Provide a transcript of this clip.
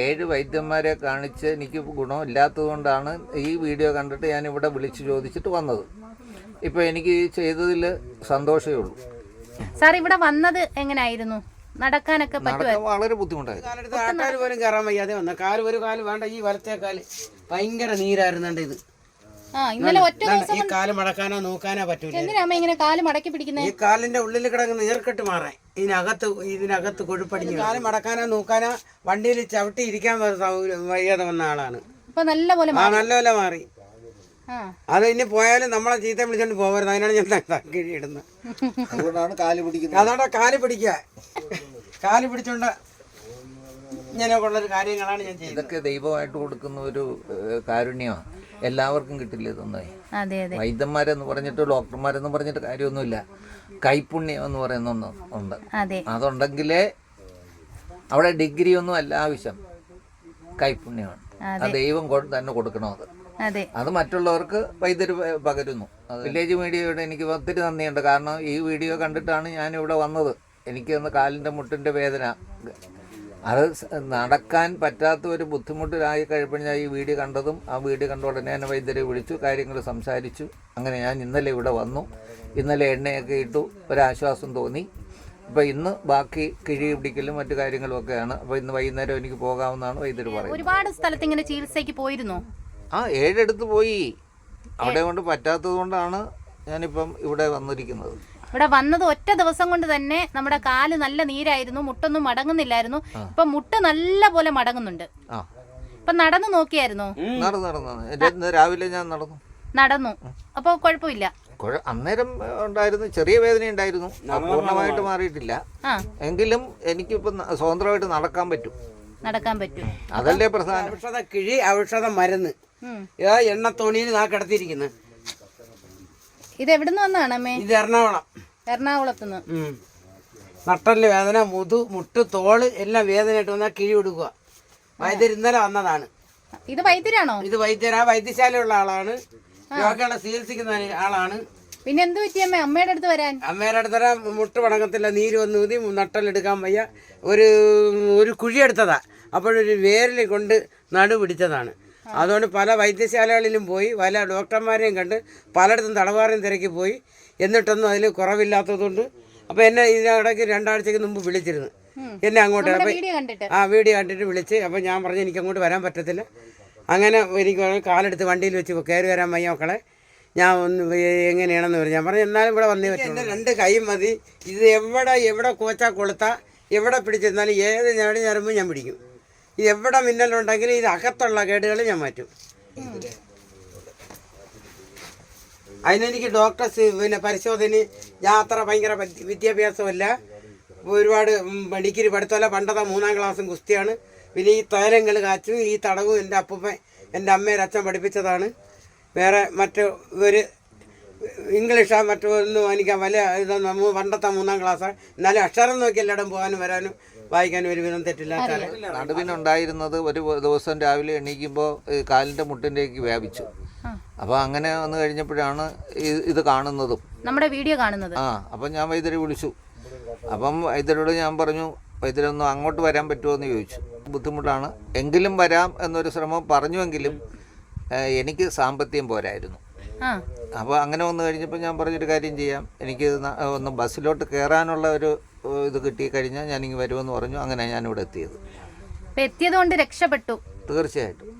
ഏഴ് വൈദ്യന്മാരെ കാണിച്ച് എനിക്ക് ഗുണമില്ലാത്തത് കൊണ്ടാണ് ഈ വീഡിയോ കണ്ടിട്ട് ഞാൻ ഇവിടെ വിളിച്ച് ചോദിച്ചിട്ട് വന്നത്. ഇപ്പോൾ എനിക്ക് ചെയ്തതിൽ സന്തോഷമേ ഉള്ളൂ. സാർ ഇവിടെ വന്നത് എങ്ങനെയായിരുന്നു നടക്കാനൊക്കെ നടക്കാൻ വളരെ ബുദ്ധിമുട്ടായി കാലെടുത്ത് ആൾക്കാർ പോലും കയറാൻ വയ്യാതെ വന്ന. കാൽ ഒരു കാൽ വേണ്ട ഈ വലത്തെ കാൽ. ഭയങ്കര നീരായിരുന്നുണ്ട് ഇത്. ആ ഇന്നലെ ഒറ്റ ദിവസം ഈ കാൽ മടക്കാനോ നോക്കാനോ പറ്റൂല? എന്തിനാ ഇങ്ങനെ കാൽ മടക്കി പിടിക്കുന്നത് ഈ കാലിന്റെ ഉള്ളിൽ കിടക്കുന്ന നീർക്കെട്ട് മാറാൻ. ഇതിനകത്ത് ഇതിനകത്ത് കൊഴുപ്പടിഞ്ഞു കാൽ മടക്കാനോ നോക്കാനോ വണ്ടിയിൽ ചവിട്ടി ഇരിക്കാൻ വയ്യാതെ വന്ന ആളാണ്. ഇപ്പൊ നല്ലപോലെ ആ നല്ലപോലെ മാറി. ആ. അത് ഇനി പോയാലും നമ്മളെ ചീത്ത വിളിച്ചോണ്ട് പോകരുത് അതിനാണ് ഞാൻ കീഴിടുന്നത് അതുകൊണ്ടാണ് കാൽ പിടിക്കുന്നത്. അതാണ് കാൽ പിടിക്കുക. കാൽ പിടിച്ചോണ്ട് കാര്യങ്ങളാണ് ഞാൻ ചെയ്യുന്നത്. ഇതൊക്കെ ദൈവമായിട്ട് കൊടുക്കുന്ന ഒരു കാരുണ്യമാണ് എല്ലാവർക്കും കിട്ടില്ല ഇതൊന്നേ? അതെ അതെ. വൈദ്യന്മാരെന്ന് പറഞ്ഞിട്ട് ഡോക്ടർമാരെന്ന് പറഞ്ഞിട്ട് കാര്യമൊന്നുമില്ല. കൈപ്പുണ്യം എന്ന് പറയുന്ന ഒന്ന് ഉണ്ട്. അതെ. അതുണ്ടെങ്കിലേ അവിടെ ഡിഗ്രി ഒന്നും അല്ല ആവശ്യം. കൈപ്പുണ്യമാണ് ആ ദൈവം കൊണ്ട് തന്നെ കൊടുക്കണം അത്? അതെ. അത് മറ്റുള്ളവർക്ക് വൈദ്യര് പകരുന്നു. അത് വില്ലേജ് മീഡിയയോട് എനിക്ക് ഒത്തിരി നന്ദിയുണ്ട്. കാരണം ഈ വീഡിയോ കണ്ടിട്ടാണ് ഞാൻ ഇവിടെ വന്നത്. എനിക്ക് ഒന്ന് കാലിന്റെ മുട്ടിന്റെ വേദന. അത് നടക്കാൻ പറ്റാത്ത ഒരു ബുദ്ധിമുട്ടിലായി കഴിയുമ്പോൾ ഞാൻ ഈ വീഡിയോ കണ്ടതും ആ വീഡിയോ കണ്ട ഉടനെ തന്നെ വൈദ്യരെ വിളിച്ചു കാര്യങ്ങൾ സംസാരിച്ചു. അങ്ങനെ ഞാൻ ഇന്നലെ ഇവിടെ വന്നു. ഇന്നലെ എണ്ണയൊക്കെ ഇട്ടു. ഒരാശ്വാസം തോന്നി. അപ്പോൾ ഇന്ന് ബാക്കി കിഴി പിടിക്കലും മറ്റു കാര്യങ്ങളും ഒക്കെയാണ്. അപ്പോൾ ഇന്ന് വൈകുന്നേരം എനിക്ക് പോകാമെന്നാണ് വൈദ്യർ പറയുന്നത്. ഒരുപാട് സ്ഥലത്ത് ഇങ്ങനെ ചികിത്സയ്ക്ക് പോയിരുന്നു? ആ ഏഴെടുത്ത് പോയി. അവിടെ കൊണ്ട് പറ്റാത്തത് കൊണ്ടാണ് ഞാനിപ്പം ഇവിടെ വന്നിരിക്കുന്നത്. ഇവിടെ വന്നത് ഒറ്റ ദിവസം കൊണ്ട് തന്നെ നമ്മുടെ കാൽ നല്ല നീരായിരുന്നു മുട്ടൊന്നും മടങ്ങുന്നില്ലായിരുന്നു. ഇപ്പൊ മുട്ട് നല്ല പോലെ മടങ്ങുന്നുണ്ട്. ആ. ഇപ്പൊ നടന്നു നോക്കിയായിരുന്നു? രാവിലെ ഞാൻ നടന്നു. നടന്നു. അപ്പൊ കുഴപ്പമില്ല. കുഴ അന്നേരം ഉണ്ടായിരുന്നു ചെറിയ വേദന ഉണ്ടായിരുന്നു. പൂർണമായിട്ട് മാറിയിട്ടില്ല. എങ്കിലും എനിക്കിപ്പോ സ്വതന്ത്രമായിട്ട് നടക്കാൻ പറ്റും. നടക്കാൻ പറ്റും. അതല്ലേ പ്രധാന. ഔഷധ കിഴി ഔഷധ മരുന്ന് എണ്ണത്തോണിയിൽ നാ കിടത്തിയിരിക്കുന്നത് ഇത് എവിടുന്ന് വന്നാണ് അമ്മേ? ഇത് എറണാകുളം. എറണാകുളത്ത് നിന്ന് നട്ടൽ വേദന മുതു മുട്ട് തോൾ എല്ലാം വേദനയായിട്ട് വന്നാൽ കിഴി കൊടുക്കുക വൈദ്യർ ഇന്നലെ വന്നതാണ്. ഇത് വൈദ്യരാണോ? ഇത് വൈദ്യരാ വൈദ്യശാലയുള്ള ആളാണ്. രോഗികളെ ചികിത്സിക്കുന്ന ആളാണ്. പിന്നെ എന്ത് പറ്റി അമ്മ? അമ്മയുടെ അടുത്ത് വരാൻ? അമ്മയുടെ അടുത്ത് വരാൻ മുട്ട് വണങ്ങത്തില്ല നീര് വന്ന് ഊതി നട്ടലെടുക്കാൻ വയ്യ. ഒരു ഒരു കുഴി കുഴിയെടുത്തതാ അപ്പോഴൊരു വേരിൽ കൊണ്ട് നടു പിടിച്ചതാണ്. അതുകൊണ്ട് പല വൈദ്യശാലകളിലും പോയി പല ഡോക്ടർമാരെയും കണ്ട് പലയിടത്തും തടവാറേയും തിരക്കി പോയി. എന്നിട്ടൊന്നും അതിൽ കുറവില്ലാത്തതുകൊണ്ട് അപ്പോൾ എന്നെ ഇതിനിടയ്ക്ക് രണ്ടാഴ്ചയ്ക്ക് മുമ്പ് വിളിച്ചിരുന്നു. എന്നെ അങ്ങോട്ട് അപ്പോൾ വീഡിയോ കണ്ടിട്ട്. ആ വീഡിയോ കണ്ടിട്ട് വിളിച്ച് അപ്പോൾ ഞാൻ പറഞ്ഞു എനിക്ക് അങ്ങോട്ട് വരാൻ പറ്റത്തില്ല. അങ്ങനെ എനിക്ക് പറഞ്ഞു, കാലെടുത്ത് വണ്ടിയിൽ വെച്ച് കയറി വരാൻ വയ്യ മക്കളെ. ഞാൻ ഒന്ന് എങ്ങനെയാണെന്ന് പറഞ്ഞു. ഞാൻ പറഞ്ഞു എന്നാലും ഇവിടെ വന്നേ പറ്റും എന്റെ രണ്ട് കൈ മതി. ഇത് എവിടെ എവിടെ കോച്ചാ കൊളുത്താ എവിടെ പിടിച്ചിരുന്നാലും ഏത് ഞെടി ഞരമ്പും ഞാൻ പിടിക്കും. എവിടെ മിന്നലുണ്ടെങ്കിലും ഇത് അകത്തുള്ള കേടുകൾ ഞാൻ മാറ്റും. അതിനെനിക്ക് ഡോക്ടേഴ്സ് പിന്നെ പരിശോധന അത്ര ഭയങ്കര വിദ്യാഭ്യാസമല്ല ഒരുപാട് ഡിഗ്രി പഠിത്തമല്ല. പണ്ടത്തെ മൂന്നാം ക്ലാസ്സും ഗുസ്തിയാണ്. പിന്നെ ഈ തൈലങ്ങൾ കാച്ചും ഈ തടവും എന്റെ അപ്പൂപ്പൻ എന്റെ അമ്മയുടെ പഠിപ്പിച്ചതാണ്. വേറെ മറ്റു ഒരു ഇംഗ്ലീഷാ മറ്റൊന്നും എനിക്ക് വലിയ ഇതൊന്നും നമ്മൾ പണ്ടത്തെ മൂന്നാം ക്ലാസ് എന്നാലും അക്ഷരം നോക്കി എല്ലായിടം പോകാനും വരാനും വായിക്കാനും ഒരു വിധം തെറ്റില്ലാത്ത. നടുവിനുണ്ടായിരുന്നത് ഒരു ദിവസം രാവിലെ എണീക്കുമ്പോൾ കാലിന്റെ മുട്ടിന്റെക്ക് വ്യാപിച്ചു. അപ്പോൾ അങ്ങനെ വന്നു കഴിഞ്ഞപ്പോഴാണ് ഇത് കാണുന്നതും. നമ്മുടെ വീഡിയോ കാണുന്നത്. ആ അപ്പം ഞാൻ വൈദ്യരെ വിളിച്ചു. അപ്പം വൈദ്യരോട് ഞാൻ പറഞ്ഞു വൈദ്യരൊന്ന് അങ്ങോട്ട് വരാൻ പറ്റുമോ എന്ന് ചോദിച്ചു. ബുദ്ധിമുട്ടാണ്. എങ്കിലും വരാം എന്നൊരു ശ്രമം പറഞ്ഞുവെങ്കിലും എനിക്ക് സാമ്പത്തികം പോരായിരുന്നു. അപ്പോൾ അങ്ങനെ വന്നു കഴിഞ്ഞപ്പോൾ ഞാൻ പറഞ്ഞൊരു കാര്യം ചെയ്യാം. എനിക്ക് ഒന്ന് ബസ്സിലോട്ട് കയറാനുള്ള ഒരു ഇത് കിട്ടി ഇത് ഞാൻ ഞാനിങ്ങ് വരുമെന്ന് പറഞ്ഞു. അങ്ങനെ ഞാൻ എത്തിയത്. എത്തിയത് കൊണ്ട് രക്ഷപ്പെട്ടു. തീർച്ചയായിട്ടും.